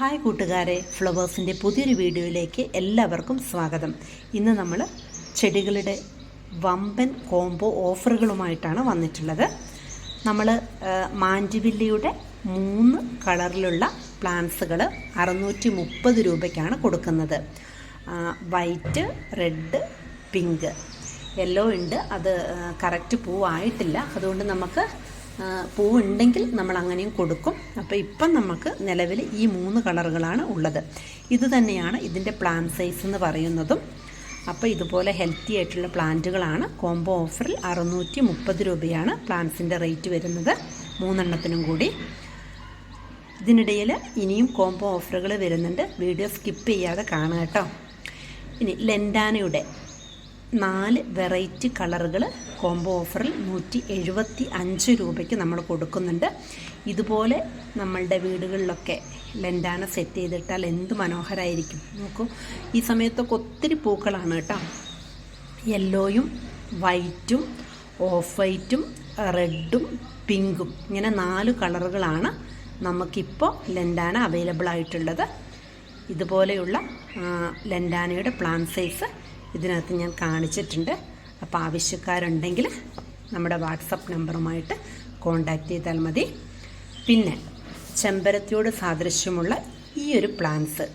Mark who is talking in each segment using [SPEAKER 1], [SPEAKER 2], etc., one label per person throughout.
[SPEAKER 1] hi കൂട്ടുകാരെ ഫ്ലവേഴ്സിൻ്റെ പുതിയൊരു വീഡിയോയിലേക്ക് എല്ലാവർക്കും സ്വാഗതം ഇന്ന് നമ്മൾ ചെടികളുടെ വമ്പൻ കോംബോ ഓഫറുകളുമായിട്ടാണ് വന്നിട്ടുള്ളത് നമ്മൾ മാൻഡിവില്ലിയുടെ മൂന്ന് കളറിലുള്ള പ്ലാന്റ്സുകൾ അറുന്നൂറ്റി മുപ്പത് രൂപയ്ക്കാണ് കൊടുക്കുന്നത് വൈറ്റ് റെഡ് പിങ്ക് യെല്ലോ ഉണ്ട് അത് കറക്റ്റ് പൂവായിട്ടില്ല അതുകൊണ്ട് നമുക്ക് ഉണ്ടെങ്കിൽ നമ്മൾ അങ്ങനെയും കൊടുക്കും അപ്പോൾ ഇപ്പം നമുക്ക് നിലവിൽ ഈ മൂന്ന് കളറുകളാണ് ഉള്ളത് ഇത് തന്നെയാണ് ഇതിൻ്റെ പ്ലാൻ സൈസ് എന്ന് പറയുന്നതും അപ്പോൾ ഇതുപോലെ ഹെൽത്തി ആയിട്ടുള്ള പ്ലാന്റുകളാണ് കോംബോ ഓഫറിൽ അറുന്നൂറ്റി മുപ്പത് രൂപയാണ് പ്ലാന്റ്സിൻ്റെ റേറ്റ് വരുന്നത് മൂന്നെണ്ണത്തിനും കൂടി ഇതിനിടയിൽ ഇനിയും കോംബോ ഓഫറുകൾ വരുന്നുണ്ട് വീഡിയോ സ്കിപ്പ് ചെയ്യാതെ കാണുക കേട്ടോ ഇനി ലെൻഡാനയുടെ നാല് വെറൈറ്റി കളറുകൾ കോംബോ ഓഫറിൽ നൂറ്റി എഴുപത്തി അഞ്ച് രൂപയ്ക്ക് നമ്മൾ കൊടുക്കുന്നുണ്ട് ഇതുപോലെ നമ്മളുടെ വീടുകളിലൊക്കെ ലെൻഡാന സെറ്റ് ചെയ്തിട്ടാൽ എന്ത് മനോഹരമായിരിക്കും നോക്കൂ ഈ സമയത്തൊക്കെ ഒത്തിരി പൂക്കളാണ് കേട്ടോ യെല്ലോയും വൈറ്റും ഓഫ് വൈറ്റും റെഡും പിങ്കും ഇങ്ങനെ നാല് കളറുകളാണ് നമുക്കിപ്പോൾ ലെൻഡാന അവൈലബിൾ ആയിട്ടുള്ളത് ഇതുപോലെയുള്ള ലെൻഡാനയുടെ പ്ലാൻ സൈസ് ഇതിനകത്ത് ഞാൻ കാണിച്ചിട്ടുണ്ട് അപ്പോൾ ആവശ്യക്കാരുണ്ടെങ്കിൽ നമ്മുടെ വാട്സപ്പ് നമ്പറുമായിട്ട് കോണ്ടാക്ട് ചെയ്താൽ മതി പിന്നെ ചെമ്പരത്തിയോട് സാദൃശ്യമുള്ള ഈ ഒരു പ്ലാന്റ്സ്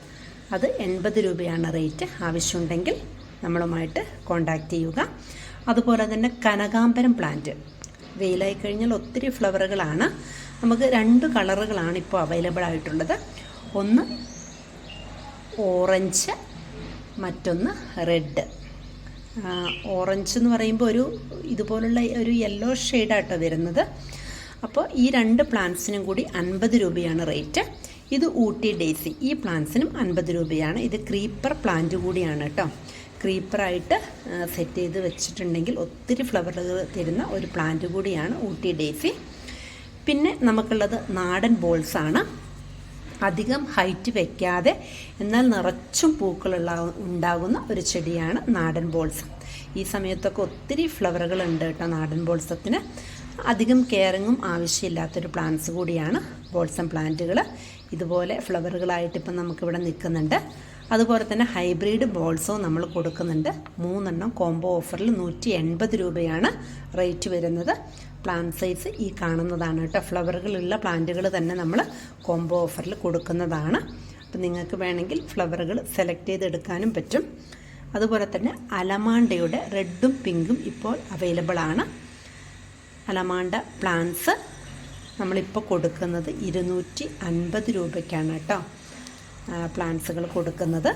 [SPEAKER 1] അത് എൺപത് രൂപയാണ് റേറ്റ് ആവശ്യമുണ്ടെങ്കിൽ നമ്മളുമായിട്ട് കോണ്ടാക്ട് ചെയ്യുക അതുപോലെ തന്നെ കനകാംബരം പ്ലാന്റ് വെയിലായി കഴിഞ്ഞാൽ ഒത്തിരി ഫ്ലവറുകളാണ് നമുക്ക് രണ്ട് കളറുകളാണ് ഇപ്പോൾ അവൈലബിൾ ആയിട്ടുള്ളത് ഒന്ന് ഓറഞ്ച് മറ്റൊന്ന് റെഡ് ഓറഞ്ച് എന്ന് പറയുമ്പോൾ ഒരു ഇതുപോലുള്ള ഒരു യെല്ലോ ഷെയ്ഡായിട്ടോ വരുന്നത് അപ്പോൾ ഈ രണ്ട് പ്ലാന്റ്സിനും കൂടി അൻപത് രൂപയാണ് റേറ്റ് ഇത് ഊട്ടി ഡേസി ഈ പ്ലാന്റ്സിനും അൻപത് രൂപയാണ് ഇത് ക്രീപ്പർ പ്ലാന്റ് കൂടിയാണ് കേട്ടോ ക്രീപ്പറായിട്ട് സെറ്റ് ചെയ്ത് വെച്ചിട്ടുണ്ടെങ്കിൽ ഒത്തിരി ഫ്ലവറുകൾ തരുന്ന ഒരു പ്ലാന്റ് കൂടിയാണ് ഊട്ടി ഡേസി പിന്നെ നമുക്കുള്ളത് നാടൻ ബോൾസാണ് അധികം ഹൈറ്റ് വയ്ക്കാതെ എന്നാൽ നിറച്ചും പൂക്കളുള്ള ഉണ്ടാകുന്ന ഒരു ചെടിയാണ് നാടൻ ബോൾസം ഈ സമയത്തൊക്കെ ഒത്തിരി ഫ്ലവറുകൾ ഉണ്ട് കേട്ടോ നാടൻ ബോൾസത്തിന് അധികം കെയറിങ്ങും ആവശ്യമില്ലാത്തൊരു പ്ലാന്റ്സ് കൂടിയാണ് ബോൾസം പ്ലാന്റുകൾ ഇതുപോലെ ഫ്ലവറുകളായിട്ട് ഇപ്പം നമുക്കിവിടെ നിൽക്കുന്നുണ്ട് അതുപോലെ തന്നെ ഹൈബ്രിഡ് ബോൾസോ നമ്മൾ കൊടുക്കുന്നുണ്ട് മൂന്നെണ്ണം കോംബോ ഓഫറിൽ നൂറ്റി എൺപത് രൂപയാണ് റേറ്റ് വരുന്നത് പ്ലാന്റ് സൈസ് ഈ കാണുന്നതാണ് കേട്ടോ ഫ്ലവറുകളുള്ള പ്ലാന്റുകൾ തന്നെ നമ്മൾ കോംബോ ഓഫറിൽ കൊടുക്കുന്നതാണ് അപ്പം നിങ്ങൾക്ക് വേണമെങ്കിൽ ഫ്ലവറുകൾ സെലക്ട് ചെയ്തെടുക്കാനും പറ്റും അതുപോലെ തന്നെ അലമാണ്ടയുടെ റെഡും പിങ്കും ഇപ്പോൾ അവൈലബിൾ ആണ് അലമാണ്ട പ്ലാന്റ്സ് നമ്മളിപ്പോൾ കൊടുക്കുന്നത് ഇരുന്നൂറ്റി അൻപത് രൂപയ്ക്കാണ് കേട്ടോ പ്ലാന്റ്സുകൾ കൊടുക്കുന്നത്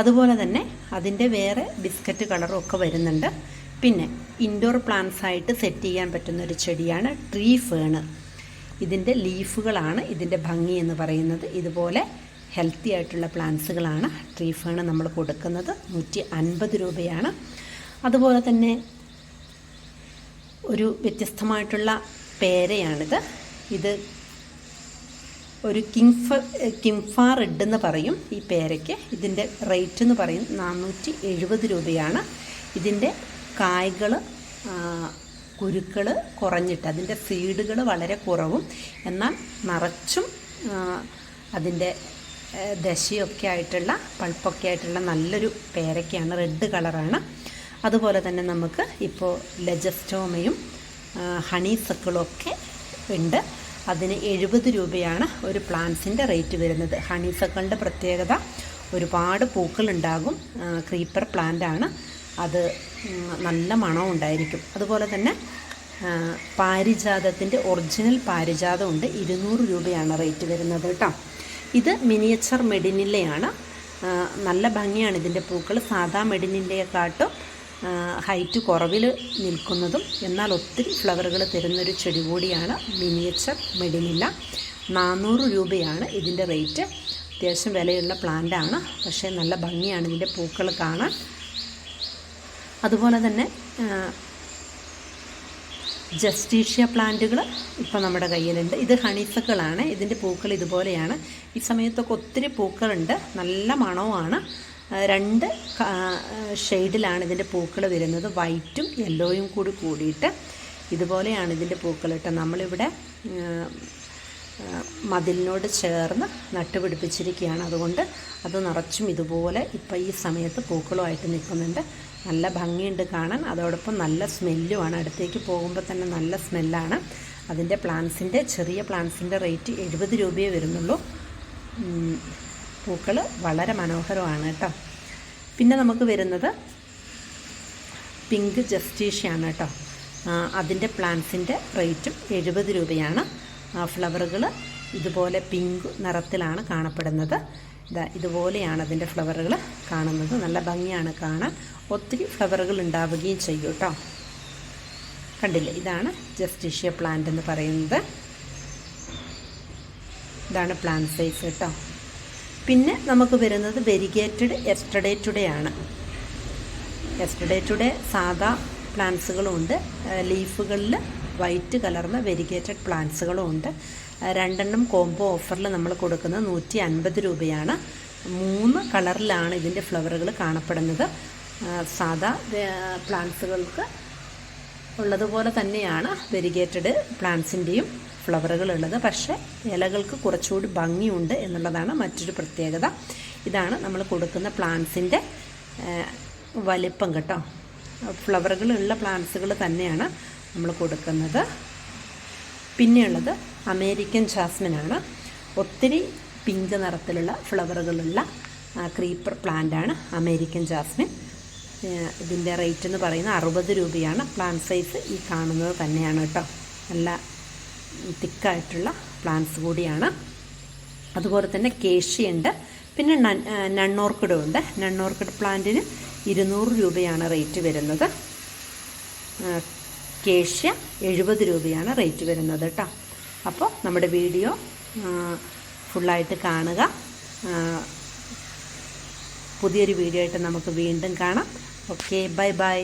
[SPEAKER 1] അതുപോലെ തന്നെ അതിൻ്റെ വേറെ ബിസ്ക്കറ്റ് കളറും ഒക്കെ വരുന്നുണ്ട് പിന്നെ ഇൻഡോർ പ്ലാന്റ്സ് ആയിട്ട് സെറ്റ് ചെയ്യാൻ പറ്റുന്ന ഒരു ചെടിയാണ് ട്രീ ഫേണ് ഇതിൻ്റെ ലീഫുകളാണ് ഇതിൻ്റെ ഭംഗി എന്ന് പറയുന്നത് ഇതുപോലെ ഹെൽത്തി ആയിട്ടുള്ള പ്ലാന്റ്സുകളാണ് ട്രീ ഫേണ് നമ്മൾ കൊടുക്കുന്നത് നൂറ്റി അൻപത് രൂപയാണ് അതുപോലെ തന്നെ ഒരു വ്യത്യസ്തമായിട്ടുള്ള പേരയാണിത് ഇത് ഒരു കിംഫ കിംഫ റെഡ് എന്ന് പറയും ഈ പേരയ്ക്ക് ഇതിൻ്റെ റേറ്റ് എന്ന് പറയും നാനൂറ്റി എഴുപത് രൂപയാണ് ഇതിൻ്റെ കായ്കൾ കുരുക്കൾ കുറഞ്ഞിട്ട് അതിൻ്റെ സീഡുകൾ വളരെ കുറവും എന്നാൽ നിറച്ചും അതിൻ്റെ ദശയൊക്കെ ആയിട്ടുള്ള പൾപ്പൊക്കെ ആയിട്ടുള്ള നല്ലൊരു പേരയ്ക്കാണ് റെഡ് കളറാണ് അതുപോലെ തന്നെ നമുക്ക് ഇപ്പോൾ ലജസ്റ്റോമയും ഹണി സക്കിളും ഒക്കെ ഉണ്ട് അതിന് എഴുപത് രൂപയാണ് ഒരു പ്ലാന്റ്സിൻ്റെ റേറ്റ് വരുന്നത് ഹണീസക്കളുടെ പ്രത്യേകത ഒരുപാട് പൂക്കളുണ്ടാകും ക്രീപ്പർ ആണ് അത് നല്ല മണം ഉണ്ടായിരിക്കും അതുപോലെ തന്നെ പാരിജാതത്തിൻ്റെ ഒറിജിനൽ ഉണ്ട് ഇരുന്നൂറ് രൂപയാണ് റേറ്റ് വരുന്നത് കേട്ടോ ഇത് മിനിയേച്ചർ മെഡിനില്ലയാണ് നല്ല ഭംഗിയാണ് ഇതിൻ്റെ പൂക്കൾ സാധാ മെഡിനില്ലയെക്കാട്ടും ഹൈറ്റ് കുറവിൽ നിൽക്കുന്നതും എന്നാൽ ഒത്തിരി ഫ്ലവറുകൾ തരുന്നൊരു ചെടി കൂടിയാണ് മിനിയേച്ചർ മെഡിനില്ല നാനൂറ് രൂപയാണ് ഇതിൻ്റെ റേറ്റ് അത്യാവശ്യം വിലയുള്ള പ്ലാന്റാണ് പക്ഷേ നല്ല ഭംഗിയാണ് ഇതിൻ്റെ പൂക്കൾ കാണാൻ അതുപോലെ തന്നെ ജസ്റ്റീഷ്യ പ്ലാന്റുകൾ ഇപ്പോൾ നമ്മുടെ കയ്യിലുണ്ട് ഇത് ഹണിസക്കളാണ് ഇതിൻ്റെ പൂക്കൾ ഇതുപോലെയാണ് ഈ സമയത്തൊക്കെ ഒത്തിരി പൂക്കളുണ്ട് നല്ല മണവുമാണ് രണ്ട് ഷെയ്ഡിലാണ് ഇതിൻ്റെ പൂക്കൾ വരുന്നത് വൈറ്റും യെല്ലോയും കൂടി കൂടിയിട്ട് ഇതുപോലെയാണ് ഇതിൻ്റെ പൂക്കൾ ഇട്ട് നമ്മളിവിടെ മതിലിനോട് ചേർന്ന് നട്ടുപിടിപ്പിച്ചിരിക്കുകയാണ് അതുകൊണ്ട് അത് നിറച്ചും ഇതുപോലെ ഇപ്പം ഈ സമയത്ത് പൂക്കളുമായിട്ട് നിൽക്കുന്നുണ്ട് നല്ല ഭംഗിയുണ്ട് കാണാൻ അതോടൊപ്പം നല്ല സ്മെല്ലുമാണ് അടുത്തേക്ക് പോകുമ്പോൾ തന്നെ നല്ല സ്മെല്ലാണ് അതിൻ്റെ പ്ലാന്റ്സിൻ്റെ ചെറിയ പ്ലാന്റ്സിൻ്റെ റേറ്റ് എഴുപത് രൂപയേ വരുന്നുള്ളൂ പൂക്കൾ വളരെ മനോഹരമാണ് കേട്ടോ പിന്നെ നമുക്ക് വരുന്നത് പിങ്ക് ജസ്റ്റീഷ്യാണ് കേട്ടോ അതിൻ്റെ പ്ലാന്റ്സിൻ്റെ റേറ്റും എഴുപത് രൂപയാണ് ഫ്ലവറുകൾ ഇതുപോലെ പിങ്ക് നിറത്തിലാണ് കാണപ്പെടുന്നത് ഇതാ ഇതുപോലെയാണ് അതിൻ്റെ ഫ്ലവറുകൾ കാണുന്നത് നല്ല ഭംഗിയാണ് കാണാൻ ഒത്തിരി ഫ്ലവറുകൾ ഉണ്ടാവുകയും ചെയ്യും കേട്ടോ കണ്ടില്ലേ ഇതാണ് ജസ്റ്റീഷ്യ പ്ലാന്റ് എന്ന് പറയുന്നത് ഇതാണ് പ്ലാന്റ് സൈസ് കേട്ടോ പിന്നെ നമുക്ക് വരുന്നത് വെരിഗേറ്റഡ് എസ്റ്റർഡേ ടുഡേ ആണ് എസ്റ്റർഡേ ടുഡേ സാധാ പ്ലാന്റ്സുകളും ഉണ്ട് ലീഫുകളിൽ വൈറ്റ് കലർന്ന വെരിഗേറ്റഡ് പ്ലാന്റ്സുകളും ഉണ്ട് രണ്ടെണ്ണം കോംബോ ഓഫറിൽ നമ്മൾ കൊടുക്കുന്നത് നൂറ്റി അൻപത് രൂപയാണ് മൂന്ന് കളറിലാണ് ഇതിൻ്റെ ഫ്ലവറുകൾ കാണപ്പെടുന്നത് സാധാ പ്ലാന്റ്സുകൾക്ക് ഉള്ളതുപോലെ തന്നെയാണ് വെരിഗേറ്റഡ് പ്ലാന്റ്സിൻ്റെയും ഫ്ലവറുകളുള്ളത് പക്ഷേ ഇലകൾക്ക് കുറച്ചുകൂടി ഭംഗിയുണ്ട് എന്നുള്ളതാണ് മറ്റൊരു പ്രത്യേകത ഇതാണ് നമ്മൾ കൊടുക്കുന്ന പ്ലാന്റ്സിൻ്റെ വലിപ്പം കേട്ടോ ഫ്ലവറുകളുള്ള പ്ലാന്റ്സുകൾ തന്നെയാണ് നമ്മൾ കൊടുക്കുന്നത് പിന്നെയുള്ളത് അമേരിക്കൻ ജാസ്മിനാണ് ഒത്തിരി പിങ്ക് നിറത്തിലുള്ള ഫ്ലവറുകളുള്ള ക്രീപ്പർ പ്ലാന്റാണ് അമേരിക്കൻ ജാസ്മിൻ ഇതിൻ്റെ റേറ്റ് എന്ന് പറയുന്നത് അറുപത് രൂപയാണ് പ്ലാന്റ് സൈസ് ഈ കാണുന്നത് തന്നെയാണ് കേട്ടോ നല്ല തിക്കായിട്ടുള്ള പ്ലാന്റ്സ് കൂടിയാണ് അതുപോലെ തന്നെ കേഷിയുണ്ട് പിന്നെ നണ്ണോർക്കിഡ് ഉണ്ട് നണ്ണോർക്കിഡ് പ്ലാന്റിന് ഇരുന്നൂറ് രൂപയാണ് റേറ്റ് വരുന്നത് കേഷ്യ എഴുപത് രൂപയാണ് റേറ്റ് വരുന്നത് കേട്ടോ അപ്പോൾ നമ്മുടെ വീഡിയോ ഫുള്ളായിട്ട് കാണുക പുതിയൊരു വീഡിയോ ആയിട്ട് നമുക്ക് വീണ്ടും കാണാം ഓക്കെ ബൈ ബൈ